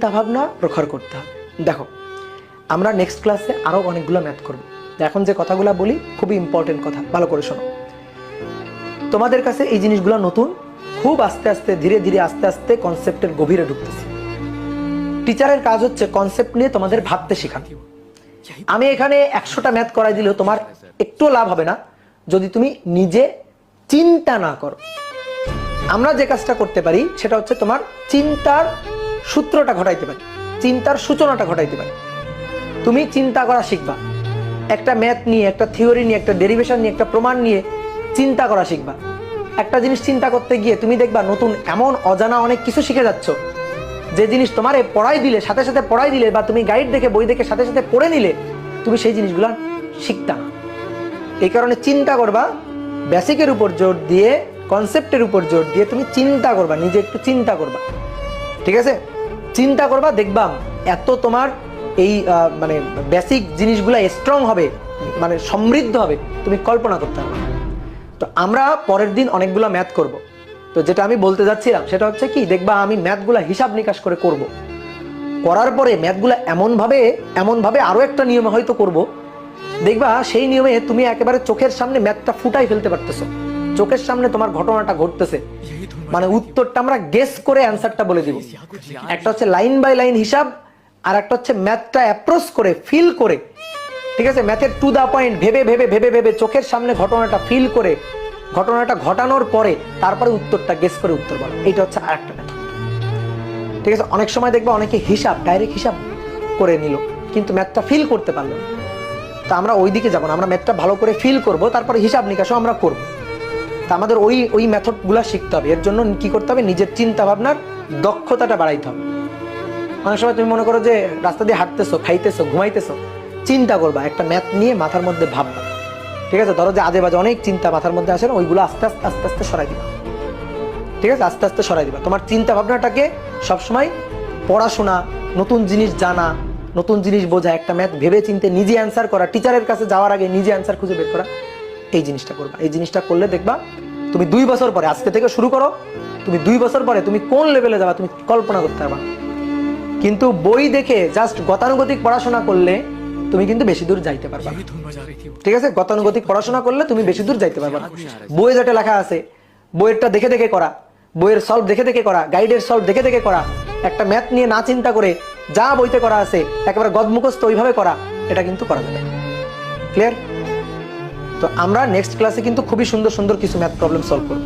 চিন্তা ভাবনা প্রখর করতে হবে। দেখো, আমরা নেক্সট ক্লাসে আরও অনেকগুলো ম্যাথ করব। এখন যে কথাগুলো বলি, খুবই ইম্পর্টেন্ট কথা। ভালো করে শোনো। তোমাদের কাছে এই জিনিসগুলো নতুন, খুব আস্তে আস্তে, ধীরে ধীরে, আস্তে আস্তে কনসেপ্টের গভীরে ঢুকতেছে। টিচারের কাজ হচ্ছে কনসেপ্ট নিয়ে তোমাদের ভাবতে শেখানো। আমি এখানে একশোটা ম্যাথ করাই দিলেও তোমার একটুও লাভ হবে না, যদি তুমি নিজে চিন্তা না করো। আমরা যে কাজটা করতে পারি, সেটা হচ্ছে তোমার চিন্তার সূত্রটা ঘটাইতে পারি, চিন্তার সূচনাটা ঘটাইতে পারি। তুমি চিন্তা করা শিখবা। একটা ম্যাথ নিয়ে, একটা থিওরি নিয়ে, একটা ডেরিভেশন নিয়ে, একটা প্রমাণ নিয়ে চিন্তা করা শিখবা। একটা জিনিস চিন্তা করতে গিয়ে তুমি দেখবা নতুন এমন অজানা অনেক কিছু শিখে যাচ্ছ। যে জিনিস তোমার পড়াই দিলে, সাথে সাথে পড়াই দিলে বা তুমি গাইড দেখে, বই দেখে সাথে সাথে পড়ে নিলে, তুমি সেই জিনিসগুলো শিখতা না। এই কারণে চিন্তা করবা বেসিকের উপর জোর দিয়ে কনসেপ্টের উপর জোর দিয়ে তুমি চিন্তা করবা, নিজে একটু চিন্তা করবা। ঠিক আছে? চিন্তা করবা, দেখবা এত তোমার এই মানে বেসিক জিনিসগুলো স্ট্রং হবে মানে সমৃদ্ধ হবে, তুমি কল্পনা করতে হবে তো আমরা পরের দিন অনেকগুলো ম্যাথ করব। তো যেটা আমি বলতে যাচ্ছিলাম, সেটা হচ্ছে কি, দেখবা আমি ম্যাথগুলো হিসাব নিকাশ করে করব। করার পরে ম্যাথগুলো এমনভাবে এমনভাবে আরও একটা নিয়মে হয়তো করব। দেখবা সেই নিয়মে তুমি একেবারে চোখের সামনে ম্যাথটা ফুটাই ফেলতে পারতেছো। চোখের সামনে তোমার ঘটনাটা ঘটতেছে। মানে উত্তরটা আমরা গেস করে অ্যান্সারটা বলে দিব। একটা হচ্ছে লাইন বাই লাইন হিসাব, আর একটা হচ্ছে ম্যাথটা অ্যাপ্রোচ করে ফিল করে। ঠিক আছে? ম্যাথের টু দা পয়েন্ট ভেবে ভেবে ভেবে ভেবে চোখের সামনে ঘটনাটা ফিল করে, ঘটনাটা ঘটানোর পরে তারপরে উত্তরটা গেস করে উত্তর বলা। এইটা হচ্ছে আরেকটা ম্যাথড ঠিক আছে? অনেক সময় দেখবা অনেকে হিসাব ডাইরেক্ট হিসাব করে নিল, কিন্তু ম্যাথটা ফিল করতে পারল তা আমরা ওই দিকে যাব না। আমরা ম্যাথটা ভালো করে ফিল করব, তারপরে হিসাব নিকাশও আমরা করব। তা আমাদের ওই ওই মেথডগুলো শিখতে হবে। এর জন্য কি করতে হবে? নিজের চিন্তা ভাবনার দক্ষতাটা বাড়াইতে হবে। অনেক সময় তুমি মনে করো যে রাস্তা দিয়ে হাঁটতেছো, খাইতেছো, ঘুমাইতেছো, চিন্তা করবা, একটা ম্যাথ নিয়ে মাথার মধ্যে ভাববা। ঠিক আছে? ধরো যে আজে বাজে অনেক চিন্তা মাথার মধ্যে আসে না, ওইগুলো আস্তে আস্তে আস্তে আস্তে সরাই দিবা। ঠিক আছে? আস্তে আস্তে সরাই দিবা। তোমার চিন্তা ভাবনাটাকে সবসময় পড়াশোনা, নতুন জিনিস জানা, নতুন জিনিস বোঝা, একটা ম্যাথ ভেবে চিনতে নিজে অ্যান্সার করা টিচারের কাছে যাওয়ার আগে নিজে অ্যান্সার খুঁজে বের করা, এই জিনিসটা করবা। এই জিনিসটা করলে দেখবা তুমি দুই বছর পরে, আজকে থেকে শুরু করো। তুমি দুই বছর পরে তুমি কোন লেভেলে যাবা, তুমি কল্পনা করতে পারবা কিন্তু বই দেখে জাস্ট গতানুগতিক পড়াশোনা করলে তুমি কিন্তু বেশি দূর যাইতে পারবা ঠিক আছে? গতানুগতিক পড়াশোনা করলে তুমি বেশি দূর যাইতে পারবা বইয়ে যেটা লেখা আছে, বইয়েরটা দেখে দেখে করা, বইয়ের সলভ দেখে দেখে করা গাইডের সলভ দেখে দেখে করা, একটা ম্যাথ নিয়ে না চিন্তা করে যা বইতে করা আছে, একেবারে গদমুখস্থ ওইভাবে করা, এটা কিন্তু করা যাবে ক্লিয়ার তো আমরা নেক্সট ক্লাসে কিন্তু খুবই সুন্দর সুন্দর কিছু ম্যাথ প্রবলেম সলভ করব।